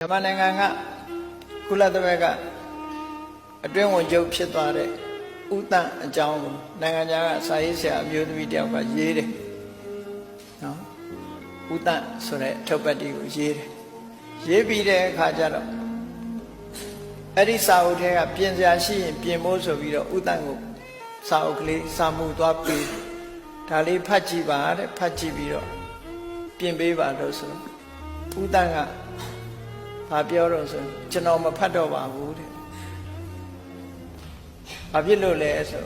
မြန်မာနိုင်ငံကကုလသမဂ္ဂအတွင်းဝင်ချုပ်ဖြစ်သွားတဲ့ဥတန့်အကြောင်းကိုနိုင်ငံခြားကစာရေးဆရာအမျိုးသမီးတယောက်ကရေးတယ်နော်ဥတန့်ဆိုတဲ့အထုပ်ပတ်တီကိုရေးတယ်ရေးပြီးတဲ့အခါကျတော့အဲ့ဒီစာအုပ်ထဲကပြင်စရာရှိရင်ပြင်ဖို့ဆိုပြီးတော့ဥတန့်ကိုစာအုပ်ကလေးစာမှုသွားပြီးဒါလေးဖတ်ကြည့်ပါတဲ့ဖတ်ကြည့်ပြီးတော့ပြင်ပေးပါလို့ဆိုဥတန့်က ဘာပြောတော့ဆိုကျွန်တော်မဖတ်တော့ပါဘူးတဲ့။ဘာဖြစ်လို့လဲဆို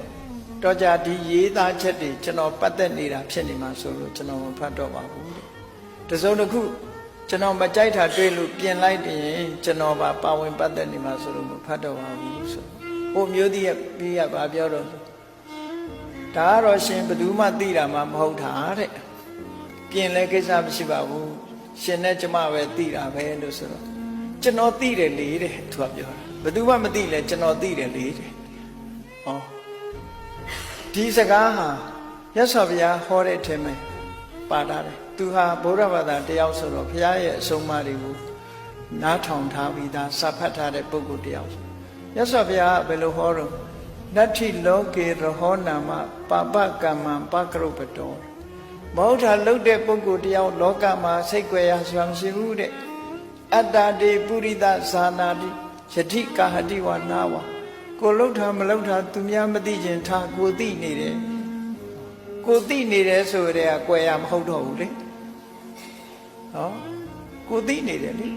တော့ကြဒီရေးသားချက်တွေကျွန်တော်ပတ်သက်နေတာဖြစ်နေမှာဆိုလို့ကျွန်တော်မဖတ်တော့ပါဘူးတဲ့။တစုံတစ်ခုကျွန်တော်မကြိုက်တာတွေ့လို့ပြင်လိုက်ရင်ကျွန်တော်ပါပါဝင်ပတ်သက်နေမှာဆိုလို့မဖတ်တော့ပါဘူးဆို။ဟိုမျိုးသည်ကပြီးရဘာပြောတော့ဒါကတော့ရှင်ဘယ်သူမှသိတာမှမဟုတ်တာတဲ့။ပြင်လဲကိစ္စမရှိပါဘူး။ရှင်နဲ့ကျမပဲသိတာပဲလို့ဆိုတော့ ကျွန်တော်သိတယ်လေတဲ့သူကပြောတာဘယ်သူမှမသိလဲကျွန်တော်သိတယ်လေတဲ့ဟောဒီစကားဟာရသော်ဘုရားဟောတဲ့အထင်မှာပါတာတယ်သူဟာဗုဒ္ဓဘာသာတယောက်ဆိုတော့ဘုရားရဲ့အဆုံးအမတွေကိုနားထောင်ထားပြီးသားစာဖတ်ထားတဲ့ပုဂ္ဂိုလ်တယောက်ရသော်ဘုရားကဘယ်လိုဟောတော့နတ္ထိလောကေရဟောနာမပါပကမ္မံပကရုပတောမဟုတ်တာလှုပ်တဲ့ပုဂ္ဂိုလ်တယောက်လောကမှာစိတ်ကြွယ်ရစွာမရှိဘူးတဲ့ အတ္တတေပုရိသဇာနာတိယတိကာဟတိဝနာဝကိုလှုပ်တာမလှုပ်တာသူများမသိခြင်းထားကိုသိနေတယ်ကိုသိနေတယ်ဆိုရဲကကွယ်ရမဟုတ်တော့ဘူးလေဟောကိုသိနေတယ်လေ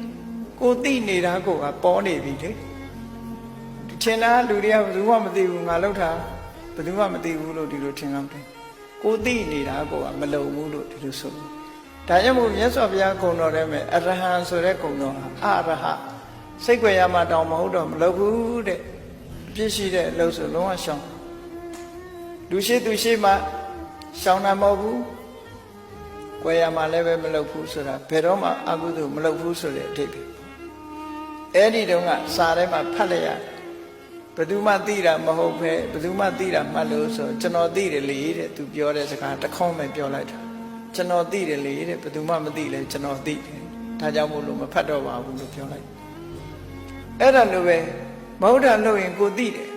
ကိုသိနေတာကိုကပေါ်နေပြီလေထင်တာလူတွေကဘယ်သူမှမသိဘူးငါလှုပ်တာဘယ်သူမှမသိဘူးလို့ဒီလိုထင်ကောင်းတယ်ကိုသိနေတာကိုကမလုံဘူးလို့ဒီလိုဆိုတယ် ဒါကြောင့်မို့မြတ်စွာဘုရားကုံတော်ထဲမှာအရဟံဆိုတဲ့ကုံတော်ဟာအရဟစိတ်ွယ်ရမှတောင်မဟုတ်တော့မလုပ်ဘူးတဲ့အပြစ်ရှိတဲ့အလုပ်ဆိုလုံးဝရှောင်လူရှိသူရှိမှရှောင်တာမဟုတ်ဘူး꿰ရမှလည်းပဲမလုပ်ဘူးဆိုတာဘယ်တော့မှအကုသိုလ်မလုပ်ဘူးဆိုတဲ့အဓိပ္ပာယ်အဲ့ဒီတုန်းကစာထဲမှာဖတ်လိုက်ရတယ်ဘယ်သူမှသိတာမဟုတ်ပဲဘယ်သူမှသိတာမှတ်လို့ဆိုကျွန်တော်သိတယ်လေတဲ့သူပြောတဲ့စကားတစ်ခေါက်ပဲပြောလိုက်တာ ကျွန်တော်သိတယ်လေတဲ့ဘယ်သူမှမသိလဲကျွန်တော်သိတယ်ဒါကြောင့်မို့လို့မဖတ်တော့ပါဘူးလို့ပြောလိုက်အဲ့ဒါလိုပဲမဟုတ်တာလို့ရင်ကိုသိတယ်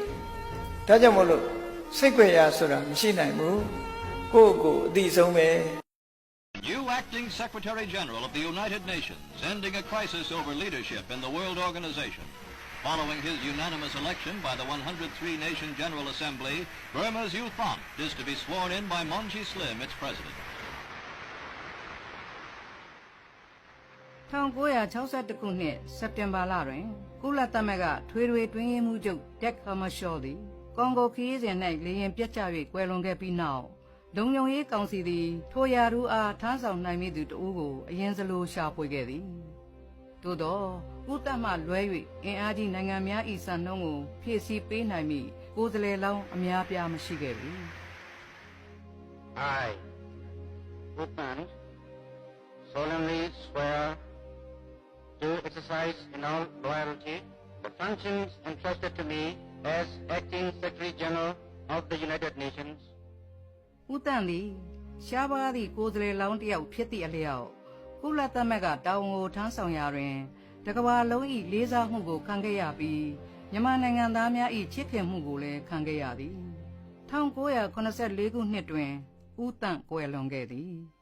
ဒါကြောင့်မို့လို့စိတ်ကြွယ်ရဆိုတာမရှိနိုင်ဘူးကိုယ့်ကိုယ်အသိဆုံးပဲ New acting Secretary General of the United Nations, ending a crisis over leadership in the World Organization. Following his unanimous election by the 103-nation General Assembly, Burma's Youth Front is to be sworn in by Monchi Slim, its president. 1962ခုနှစ်စက်တင်ဘာလတွင်ကုလသမဂ္ဂထွေထွေတွင်းရေးမှုချုပ်တက်ခမရှော့သည်ကွန်ဂိုခရီးစဉ်၌လေရင်ပြတ်ကျ၍ကွယ်လွန်ခဲ့ပြီးနောက်လုံခြုံရေးကောင်စီသည်ထိုရာထူးအားထမ်းဆောင်နိုင်မိသူတဦးကိုအရင်စလိုရှာဖွေခဲ့သည်သို့သောကုသမှလွဲ၍အင်အားကြီးနိုင်ငံများ၏စံနှုန်းကိုဖြည့်ဆည်းပေးနိုင်မိကိုယ်စားလှယ်လောင်းအများပြားမရှိခဲ့ပြီ I, Upan, solemnly swear to exercise in all loyalty the functions entrusted to me as Acting Secretary General of the United Nations, ဦးတန်သည်ရှားပါးသည့်ကိုယ်စားလှယ်လောင်းတစ်ယောက်ဖြစ်သည့်အလျောက်ကုလသမဂ္ဂတာဝန်ကိုထမ်းဆောင်ရာတွင်တကဘာလုံး၏လေးစားမှုကိုခံခဲ့ရပြီးမြန်မာနိုင်ငံသားများ၏ချစ်ခင်မှုကိုလည်းခံခဲ့ရသည်1984ခုနှစ်တွင်ဦးတန့်ကွယ်လွန်ခဲ့သည်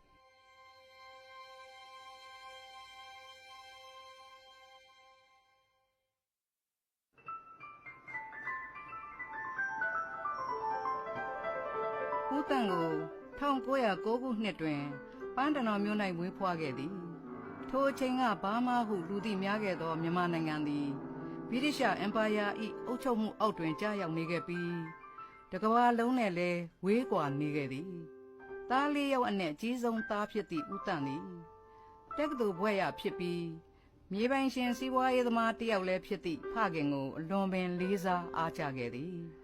ဦးတန်ကို1909ခုနှစ်တွင်ပန်းတနော်မြို့၌မွေးဖွားခဲ့သည် ထိုအချိန်ကဘာမှဟုလူသိများခဲ့သောမြန်မာနိုင်ငံသည်ဗြိတိရှအင်ပါယာ၏အုပ်ချုပ်မှုအောက်တွင်ကြာရောက်နေခဲ့ပြီးတကမ္ဘာလုံးနဲ့လည်းဝေးကွာနေခဲ့သည်သားလေးယောက်အနက်အကြီးဆုံးသားဖြစ်သည့်ဦးတန်သည်တက္ကသိုလ်ဘွဲ့ရဖြစ်ပြီးမြေပိုင်ရှင်စီးပွားရေးသမားတစ်ယောက်လည်းဖြစ်သည့်ဖခင်ကိုအလွန်ပင်လေးစားအားကျခဲ့သည်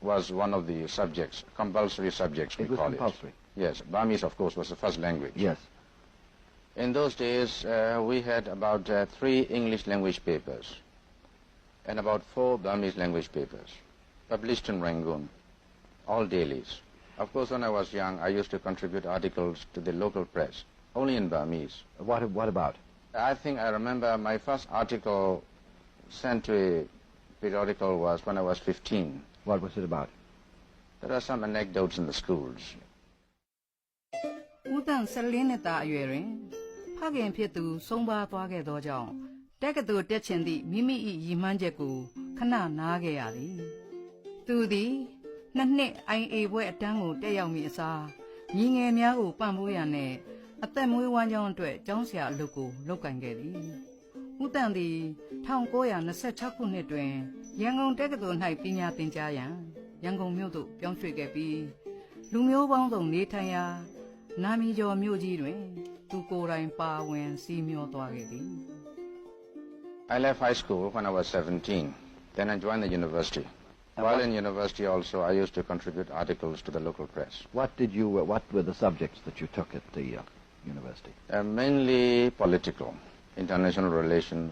was one of the subjects, compulsory subjects, we It was call compulsory. it. Yes. Burmese, of course, was the first language. Yes. In those days, uh, we had about uh, three English language papers and about four Burmese language papers published in Rangoon, all dailies. Of course, when I was young, I used to contribute articles to the local press, only in Burmese. What, what about? I think I remember my first article sent to a periodical was when I was 15. What was it about? There are some anecdotes in the schools. ဦးတန့်14နှစ်သားအရွယ်တွင်ဖခင်ဖြစ်သူဆုံးပါသွားခဲ့သောကြောင့်တက္ကသိုလ်တက်ချင်သည့်မိမိ၏ရည်မှန်းချက်ကိုခဏနားခဲ့ရသည်သူသည်နှစ်နှစ် IA ဘွဲ့အတန်းကိုတက်ရောက်မိအစားညီငယ်များကိုပံ့ပိုးရန်နဲ့အသက်မွေးဝမ်းကြောင်းအတွက်ကျောင်းဆရာအလုပ်ကိုလုပ်ကင်ခဲ့သည်ဦးတန့်သည်1926ခုနှစ်တွင် ရန်ကုန်တက္ကသိုလ်၌ပညာသင်ကြားရန်ရန်ကုန်မြို့သို့ပြောင်းရွှေ့ခဲ့ပြီးလူမျိုးပေါင်းစုံနေထိုင်ရာ နာမည်ကျော်မြို့ကြီးတွင်သူကိုယ်တိုင်ပါဝင်စီးမျောသွားခဲ့သည် I left high school when I was 17. Then I joined the university. And While what- in university also, I used to contribute articles to the local press. What did you, uh, what were the subjects that you took at the uh, university? Uh, mainly political, international relations,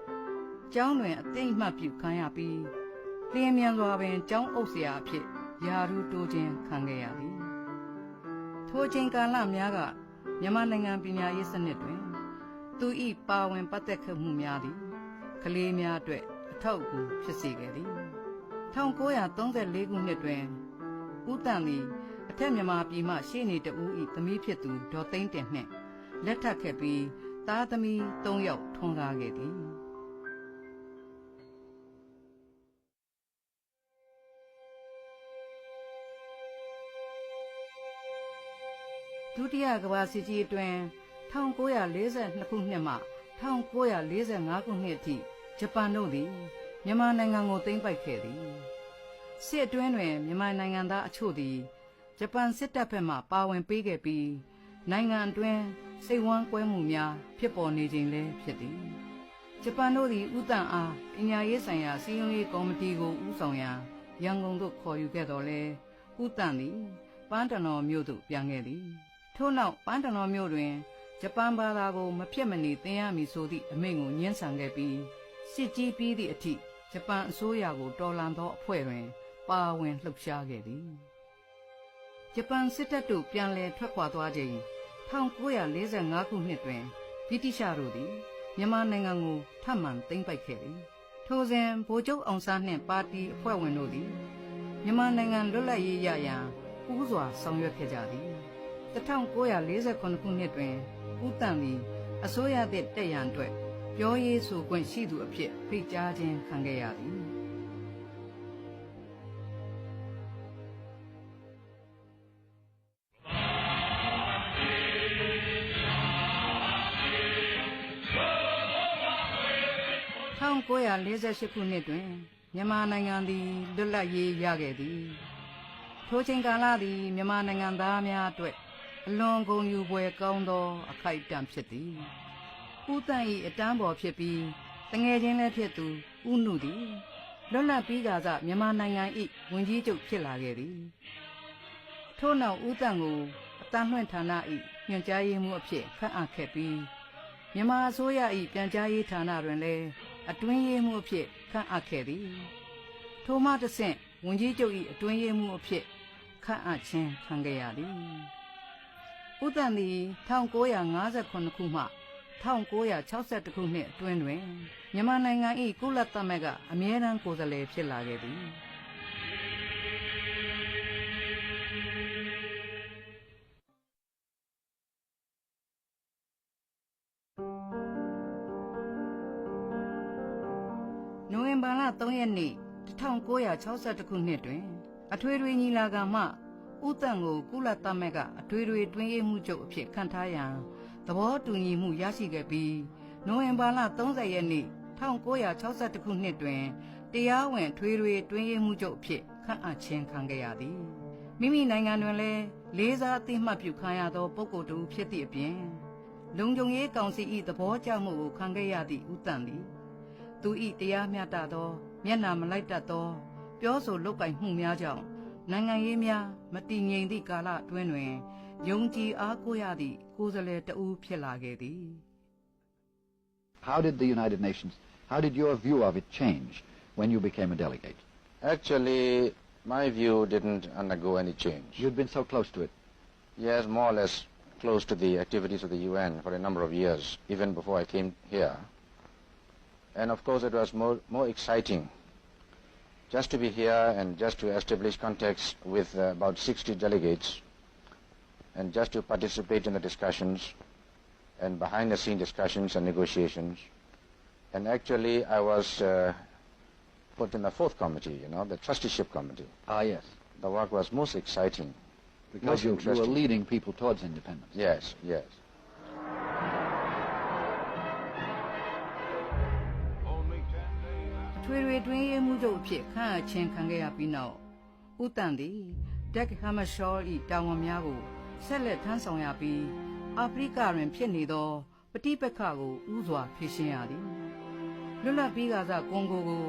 ကျောင်းတွင်အသိအမှတ်ပြုခံရပြီးလျင်မြန်စွာပင်ကျောင်းအုပ်ဆရာအဖြစ်ယာရုတိုးခြင်းခံခဲ့ရသည်ထိုအချိန်ကာလများကမြန်မာနိုင်ငံပညာရေးစနစ်တွင် သူဤပါဝင်ပတ်သက်ခဲ့မှုများသည်ကလေးများအတွက်အထောက်အကူဖြစ်စေခဲ့သည်1934ခုနှစ်တွင်ဦးတန်သည်အထက်မြန်မာပြည်မှရှေ့နေတဦးဤသမီးဖြစ်သူဒေါ်သိန်းတင်နှင့်လက်ထပ်ခဲ့ပြီးသားသမီး3ယောက်ထွန်းကားခဲ့သည် ဒုတိယကမ္ဘာစစ်ကြီးအတွင်း1942ခုနှစ်မှ1945ခုနှစ်အထိဂျပန်တို့သည်မြန်မာနိုင်ငံကိုသိမ်းပိုက်ခဲ့သည်စစ်အတွင်းတွင်မြန်မာနိုင်ငံသားအချို့သည်ဂျပန်စစ်တပ်ဘက်မှပါဝင်ပေးခဲ့ပြီးနိုင်ငံအတွင်းစိတ်ဝမ်းကွဲမှုများဖြစ်ပေါ်နေခြင်းလည်းဖြစ်သည်ဂျပန်တို့သည်ဥတန်အားပညာရေးဆိုင်ရာစီရင်ရေးကော်မတီကိုဦးဆောင်ရန်ရန်ကုန်သို့ခေါ်ယူခဲ့တော်လဲဥတန်သည်ပန်းတနော်မြို့သို့ပြန်ခဲ့သည် ထို့နောက်ပန်းတနော်မြို့တွင်ဂျပန်ဘာသာကိုမဖြစ်မနေသင်ရမည်ဆိုသည့်အမိန့်ကိုညှင်းဆန်ခဲ့ပြီးစစ်ကြီးပြီးသည့်အထိဂျပန်အစိုးရကိုတော်လှန်သောအဖွဲ့တွင် ပါဝင်လှုပ်ရှားခဲ့သည်ဂျပန်စစ်တပ်တို့ပြန်လည်ထွက်ခွာသွားချိန်1945ခုနှစ်တွင်ဗြိတိရှတို့သည်မြန်မာနိုင်ငံကိုထပ်မံသိမ်းပိုက်ခဲ့သည်ထိုစဉ်ဗိုလ်ချုပ်အောင်ဆန်းနှင့်ပါတီအဖွဲ့ဝင်တို့သည်မြန်မာနိုင်ငံလွတ်လပ်ရေးရရန်ပူးစွာဆောင်ရွက်ခဲ့ကြသည် 1948ခုနှစ်တွင်ဦးတန်သည်အစိုးရသည့်တက်ရန်အတွက်ပြောရေးဆိုခွင့်ရှိသူအဖြစ်ဖိတ်ကြားခြင်းခံခဲ့ရသည်1948ခုနှစ်တွင်မြန်မာနိုင်ငံသည်လွတ်လပ်ရေးရခဲ့သည်ထိုချိန်ကာလသည်မြန်မာနိုင်ငံသားများအတွက် အလွန်ဂုဏ်ယူဖွယ်ကောင်းသော အခိုက်အတန့်ဖြစ်သည်ဥတန့်၏အတန်းပေါ်ဖြစ်ပြီးတငယ်ချင်းလည်းဖြစ်သူဥနုသည်လွတ်လပ်ပြီးကစားမြန်မာနိုင်ငံ၏ဝင်ကြီးချုပ်ဖြစ်လာခဲ့သည်ထို့နောက်ဥတန့်ကိုအတန်းလွှင့်ဌာန၏ညွှန်ကြားရေးမှူးအဖြစ်ခန့်အပ်ခဲ့ပြီးမြန်မာအစိုးရ၏ပြန်ကြားရေးဌာနတွင်လည်းအတွင်းရေးမှူးအဖြစ်ခန့်အပ်ခဲ့သည်ထိုမှတဆင့်ဝန်ကြီးချုပ်၏အတွင်းရေးမှူးအဖြစ်ခန့်အပ်ခြင်းခံခဲ့ရသည် ဦးတန်သည်1958ခုမှ1962ခုနှစ်အတွင်းတွင်မြန်မာနိုင်ငံ၏ကုလသမဂ္ဂအမြဲတမ်းကိုယ်စားလှယ်ဖြစ်လာခဲ့သည်နိုဝင်ဘာလ3ရက်နေ့1962ခုနှစ်တွင် အထွေထွေညီလာခံမှ ဥတန့်ကိုကုလသမဂ္ဂအထွေထွေတွင်ရေးမှုချုပ်အဖြစ်ခန့်ထားရန်သဘောတူညီမှုရရှိခဲ့ပြီးနိုဝင်ဘာလ30ရက်နေ့1962ခုနှစ်တွင်တရားဝင်ထွေထွေတွင်ရေးမှုချုပ်အဖြစ်ခန့်အပ်ခြင်းခံခဲ့ရသည်မိမိနိုင်ငံတွင်လည်းလေးစားအသိမှတ်ပြုခံရသောပုဂ္ဂိုလ်တူဖြစ်သည့်အပြင်လုံခြုံရေးကောင်စီ၏သဘောကျမှုကိုခံခဲ့ရသည့်ဥတန့်သည်သူဤတရားမျှတသော မျက်နာမလိုက်တတ်သော ပြောဆိုလုပ်ကင်မှုများကြောင့် နိုင်ငံရေးများမတည်ငြိမ်သည့်ကာလအတွင်းတွင်ယုံကြည်အားကိုးရသည့်ကိုယ်စားလှယ်တဦးဖြစ်လာခဲ့သည် How did the United Nations, how did your view of it change when you became a delegate? Actually, my view didn't undergo any change. You'd been so close to it. Yes, more or less close to the activities of the UN for a number of years, even before I came here. And of course, it was more, more exciting just to be here and just to establish contacts with uh, about 60 delegates and just to participate in the discussions and behind-the-scene discussions and negotiations. And actually, I was uh, put in the fourth committee, you know, the trusteeship committee. Ah, yes. The work was most exciting. Because most you, you were leading people towards independence. Yes, yes. ထွေထွေတွင်းရေးမှုချုပ်အဖြစ်ခန့်အပ်ခြင်းခံခဲ့ရပြီးနောက်ဥတန်သည်ဒက်ဟမရှော၏တာဝန်များကိုဆက်လက်ထမ်းဆောင်ရပြီးအာဖရိကတွင်ဖြစ်နေသောပဋိပက္ခကိုဥစွာဖြေရှင်းရသည်လွတ်လပ်ပြီးကစားကွန်ဂိုကို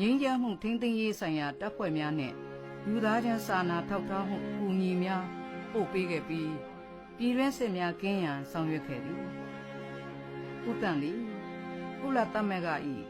ငြိမ်းချမ်းမှုထိန်းသိမ်းရေးဆိုင်ရာတပ်ဖွဲ့များနှင့်လူသားချင်းစာနာထောက်ထားမှုအကူအညီများပို့ပေးခဲ့ပြီးပြည်တွင်းစစ်များကင်းရန်ဆောင်ရွက်ခဲ့သည်ဥတန်သည်ကုလသမဂ္ဂ၏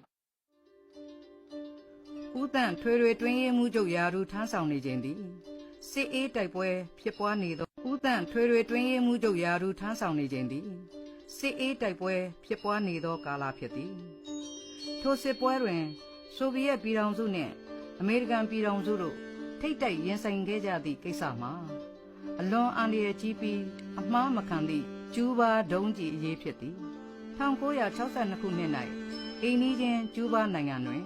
ဦးတန့်ထွေထွေတွင်းရေးမှုချုပ်ရာထူးထမ်းဆောင်နေခြင်းသည်စစ်အေးတိုက်ပွဲဖြစ်ပွားနေသောဦးတန့်ထွေထွေတွင်းရေးမှုချုပ်ရာထူးထမ်းဆောင်နေခြင်းသည်စစ်အေးတိုက်ပွဲဖြစ်ပွားနေသောကာလဖြစ်သည်ထိုစစ်ပွဲတွင်ဆိုဗီယက်ပြည်ထောင်စုနှင့်အမေရိကန်ပြည်ထောင်စုတို့ထိတ်တိုက်ရင်ဆိုင်ခဲ့ကြသည့်ကိစ္စမှာအလွန်အန္တရာယ်ကြီးပြီးအမှားမခံသည့်ကျူးဘာဒုံးကျည်အရေးဖြစ်သည်1962ခုနှစ်၌အိန္ဒိချင်းကျူးဘာနိုင်ငံတွင်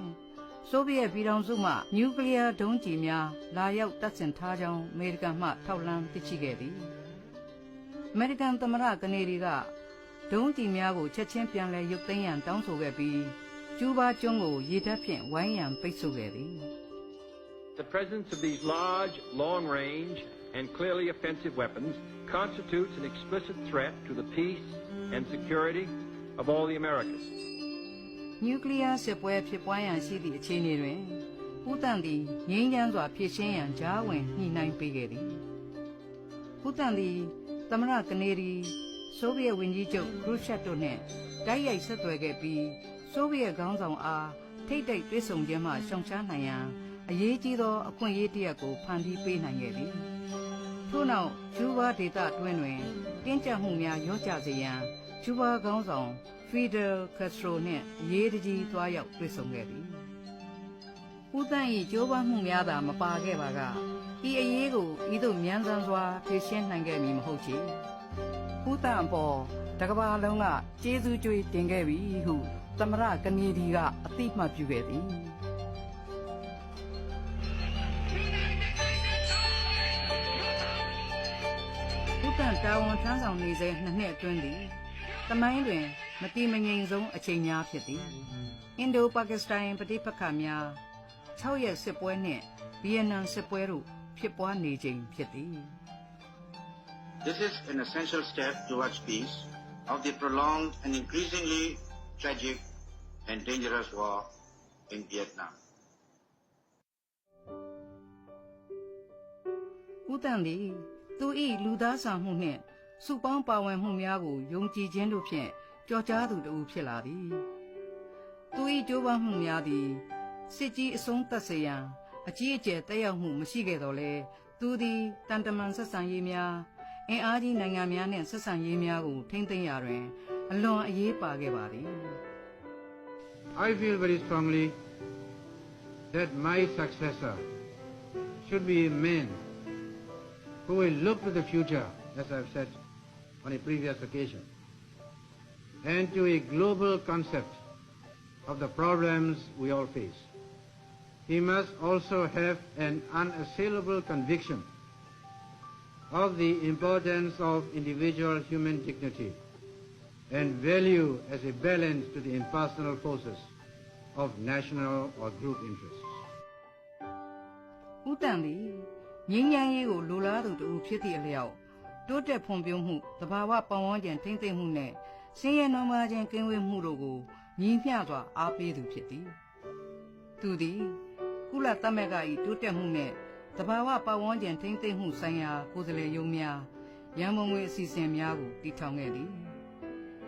ဆိုဗီယက်ပြည်ထောင်စုမှနျူကလ িয়ার ဒုံးကျည်များလာရောက်တပ်ဆင်ထားကြောင်းအမေရိကန်မှထောက်လှမ်းသိရှိခဲ့သည်အမေရိကန်သမ္မတကနေဒီကဒုံးကျည်များကိုချက်ချင်းပြန်လည်ရုပ်သိမ်းရန်တောင်းဆိုခဲ့ပြီးကျူးဘာကျွန်းကိုရေတပ်ဖြင့်ဝိုင်းရန်ပိတ်ဆို့ခဲ့သည် The presence of these large, long-range, and clearly offensive weapons constitutes an explicit threat to the peace and security of all the Americas. နျူကလ িয়ার စစ်ပွဲဖြစ်ပွားရန်ရှိသည့်အခြေအနေတွင်ဦးတန်သည်ငြိမ်းချမ်းစွာဖြစ်ရှင်းရန်ကြားဝင်ညှိနှိုင်းပေးခဲ့သည်ဦးတန်သည်သမရကနေဒီဆိုဗီယက်ဝန်ကြီးချုပ်ခရုရှက်တို့နှင့်တိုက်ရိုက်ဆက်သွယ်ခဲ့ပြီးဆိုဗီယက်ခေါင်းဆောင်အားထိတ်တိတ်တွေ့ဆုံခြင်းမှရှောင်ရှားနိုင်ရန်အရေးကြီးသောအခွင့်အရေးတစ်ရပ်ကိုဖန်တီးပေးနိုင်ခဲ့သည်ထို့နောက်ဂျူးဘာဒေတာတွင်တွင်တင်းကြပ်မှုများရော့ကျစေရန်ဂျူးဘာခေါင်းဆောင်ဖီ ဒယ်ကက်စထရိုနှင့်အရေးတကြီးတွားရောက်တွေ့ဆုံခဲ့သည်ဦးတန့်၏ကြိုးပမ်းမှုများသာမပါခဲ့ပါကဤအရေးကိုဤသို့မြန်ဆန်စွာဖြေရှင်းနိုင်ခဲ့မည်မဟုတ်ချေဦးတန့်အပေါ်တကဘာလုံးကကျေးဇူးကြွေးတင်ခဲ့ပြီဟုသမရကနေဒီကအတိမတ်ပြုခဲ့သည်ဥတန်တာဝန်ထမ်းဆောင်နေစေနှစ်နှစ်အတွင်းသည် တမိုင်းတွင် မတိမငြိမ်ဆုံးအချိန်များဖြစ်သည်အင်ဒိုပါကစ္စတန်ပဋိပက္ခများ6ရက်စစ်ပွဲနှင့်ဗီယက်နမ်စစ်ပွဲတို့ဖြစ်ပွားနေချိန်ဖြစ်သည် This is an essential step towards peace of the prolonged and increasingly tragic and dangerous war in Vietnam. ဥတန်သည်သူ၏လူသားဆန်မှုနှင့် စုပေါင်းပါဝင်မှုများကိုယုံကြည်ခြင်းတို့ဖြင့်ကြော်ကြားသူတဦးဖြစ်လာသည်သူ၏ကြိုးပမ်းမှုများသည်စစ်ကြီးအဆုံးသတ်စေရန်အကြီးအကျယ်တက်ရောက်မှုမရှိခဲ့တော့လေသူသည်တန်တမန်ဆက်ဆံရေးများအင်အားကြီးနိုင်ငံများနှင့်ဆက်ဆံရေးများကိုထိမ့်သိမ်းရာတွင်အလွန်အရေးပါခဲ့ပါသည် I feel very strongly that my successor should be a man who will look to the future, as I've said on a previous occasion, and to a global concept of the problems we all face. He must also have an unassailable conviction of the importance of individual human dignity and value as a balance to the impersonal forces of national or group interests. ဦးတန်သည်ငင်းငယ်ရေးကိုလိုလားသူတူဖြစ်သည့်အလျောက် တိုးတက်ဖွံ့ဖြိုးမှုတဘာဝပတ်ဝန်းကျင်ထိမ့်သိမ့်မှုနဲ့ဆင်းရဲနွမ်းပါးခြင်းကင်းဝေးမှုတို့ကိုညီမျှစွာအားပေးသူဖြစ်သည်သူသည်ကုလသမဂ္ဂ၏တိုးတက်မှုနဲ့တဘာဝပတ်ဝန်းကျင်ထိမ့်သိမ့်မှုဆိုင်ရာကိုယ်စားလှယ်ရုံးများရန်ပုံငွေအစီအစဉ်များကိုတည်ထောင်ခဲ့သည်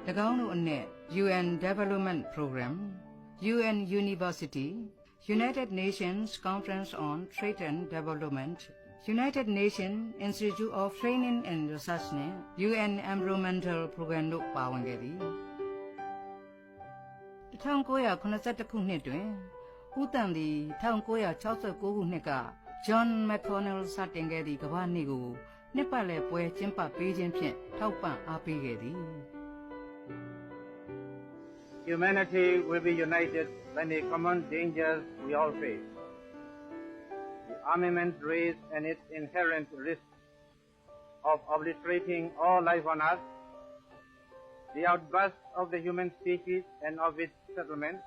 ၎င်းတို့အနက် UN Development Program UN University United Nations Conference on Trade and Development United Nations Institute of Training and Research နဲ့ UN Environmental Program တို့ပါဝင်ခဲ့သည်1982ခုနှစ်တွင်ဦးတန်သည်1969ခုနှစ်က John McConnell စတင်ခဲ့သည့်ကမ္ဘာနေ့ကိုနှစ်ပတ်လည်ပွဲကျင်းပပေးခြင်းဖြင့်ထောက်ပံ့အားပေးခဲ့သည် Humanity will be united when the common dangers we all face, the armament race and its inherent risk of obliterating all life on earth, the outburst of the human species and of its settlements,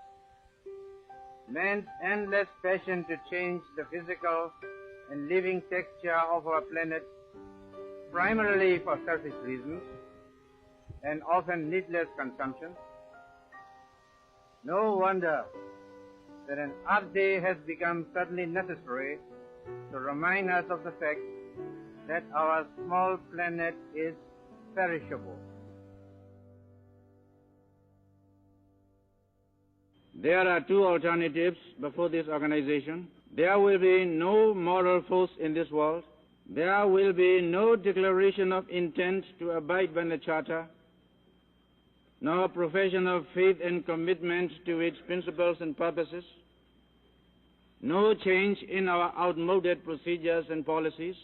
man's endless passion to change the physical and living texture of our planet, primarily for selfish reasons and often needless consumption, no wonder that an Earth Day has become suddenly necessary to remind us of the fact that our small planet is perishable. There are two alternatives before this organization. There will be no moral force in this world. There will be no declaration of intent to abide by the Charter nor profession of faith and commitment to its principles and purposes, no change in our outmoded procedures and policies.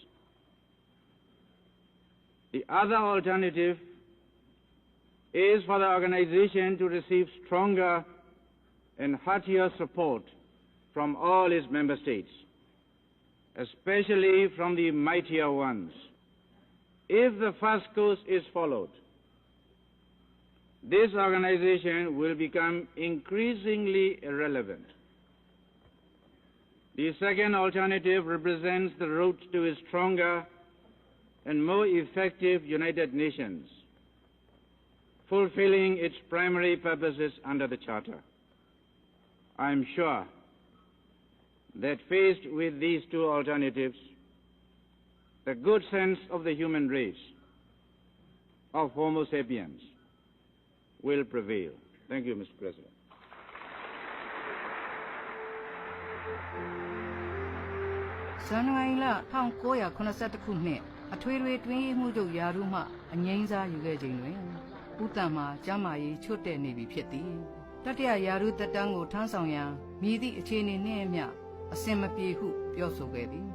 The other alternative is for the organization to receive stronger and heartier support from all its member states, especially from the mightier ones. If the first course is followed, this organization will become increasingly irrelevant. The second alternative represents the route to a stronger and more effective United Nations, fulfilling its primary purposes under the Charter. I am sure that faced with these two alternatives, the good sense of the human race, of Homo sapiens, will prevail. Thank you, Mr. President. ဇန်နဝါရီလ1982ခုနှစ်အထွေထွေတွင်းရေးမှုချုပ်ယာရုမှအငိမ့်စားယူခဲ့ချိန်တွင်ဦးတန်မှာကျမ်းမာရေးချွတ်တဲ့နေပြီဖြစ်သည်တတရယာရုတက်တန်းကိုထမ်းဆောင်ရန်မြည်သည့်အခြေအနေနှင့်အမျှအစင်မပြေဟုပြောဆိုခဲ့သည်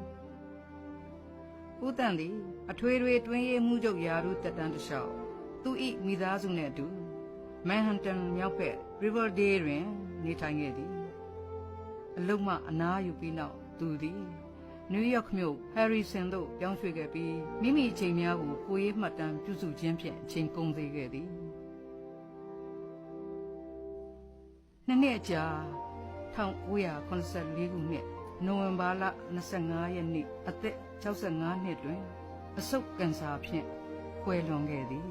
ဦးတန်သည်အထွေထွေတွင်းရေးမှုချုပ်ယာရုတက်တန်းတစ်လျှောက်သူ၏မိသားစုနှင့်အတူမန်ဟန်တန်မြောက်ဘက် Riverdale တွင် နေထိုင်ခဲ့သည်အလုံးမှအနားယူပြီးနောက်သူသည် နယူးယောက်မြို့ဟယ်ရီဆန်သို့ပြောင်းရွှေ့ခဲ့ပြီးမိမိအချိန်များကိုကိုယ်ရေးမှတ်တမ်းပြုစုခြင်းဖြင့်အချိန်ကုန်စေခဲ့သည်နှစ်နှစ်အကြာ1984ခုနှစ်နိုဝင်ဘာလ25ရက်နေ့အသက်65နှစ်တွင် အဆုတ်ကင်ဆာဖြင့်ကွယ်လွန်ခဲ့သည်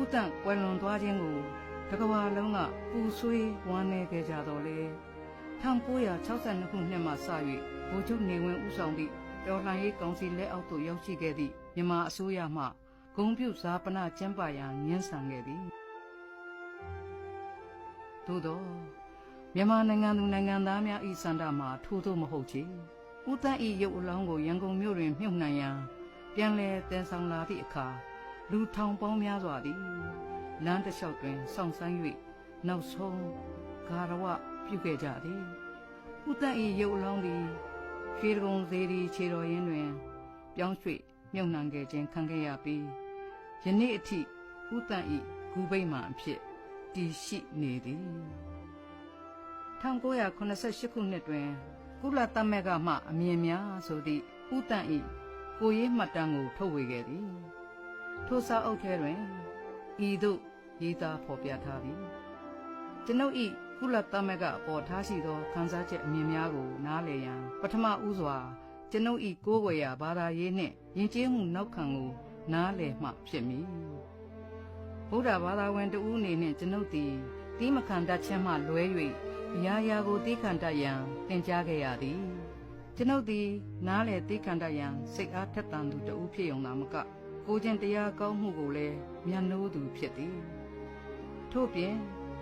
ဥတန့်ကွယ်လွန်သွားခြင်းကိုတကဘာလုံးကပူဆွေးဝမ်းနည်းခဲ့ကြတော်လေ 1962ခုနှစ်မှစ၍ဗိုလ်ချုပ်နေဝင်းဦးဆောင်သည့်တော်လှန်ရေးကောင်စီလက်အောက်သို့ရောက်ရှိခဲ့သည့်မြန်မာအစိုးရမှဂုံပြုဇာပနကျင်းပရန်ညှင်းဆန်ခဲ့သည်သို့တော့မြန်မာနိုင်ငံသူနိုင်ငံသားများဤစန္ဒမှာထိုးထိုးမဟုတ်ချေဦးတန်းဤရုပ်အလောင်းကိုရန်ကုန်မြို့တွင်မြုပ်နှံရန်ပြန်လည်တည်ဆောင်လာသည့်အခါလူထောင်ပေါင်းများစွာသည်လမ်းတစ်လျှောက်တွင်စောင့်ဆိုင်း၍နောက်ဆုံးဂါရဝ ပြုခဲ့ကြသည်ဦးတန်းဤရုပ်အလောင်းသည်ရွှေကုံသေးဒီခြေတော်ရင်းတွင် ပြောင်းရွှေ့မြုပ်နှံခဲ့ခြင်းခံခဲ့ရပြီးယနေ့အထိဦးတန့်ဤဂူဗိမာန်အဖြစ်တည်ရှိနေသည်1988ခုနှစ်တွင် ကုလသမဂ္ဂမှအမြင်များဆိုသည့်ဦးတန့်ဤကိုရေးမှတ်တမ်းကိုထုတ်ဝေခဲ့သည်ထိုစာအုပ်ထဲတွင်ဤသို့ရေးသားဖော်ပြထားသည်ကျွန်ုပ်ဤ ကုလသမဂ္ဂအပေါ်ထားရှိသောခန်းစားချက်အမြင်များကို နားလည်ရန် ပထမဦးစွာ ကျွန်ုပ်ဤကိုးကွယ်ရာဘာသာရေးနှင့်ယဉ်ကျေးမှုနောက်ခံကို နားလည်မှဖြစ်မည်ဗုဒ္ဓဘာသာဝင်တဦးအနေနဲ့ကျွန်ုပ်သည်တိမခံတတ်ခြင်းမှလွဲ၍အရာရာကိုတိခံတတ်ရန်သင်ကြားခဲ့ရသည်ကျွန်ုပ်သည် နားလည်တိခံတတ်ရန်စိတ်အားထက်သန်သူတဦးဖြစ်ုံသာမက ကိုကျင့်တရားကောင်းမှုကိုလည်းမျက်နှိုးသူဖြစ်သည် ထို့ပြင်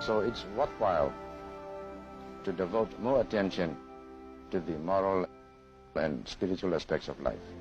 So it's worthwhile to devote more attention to the moral and spiritual aspects of life.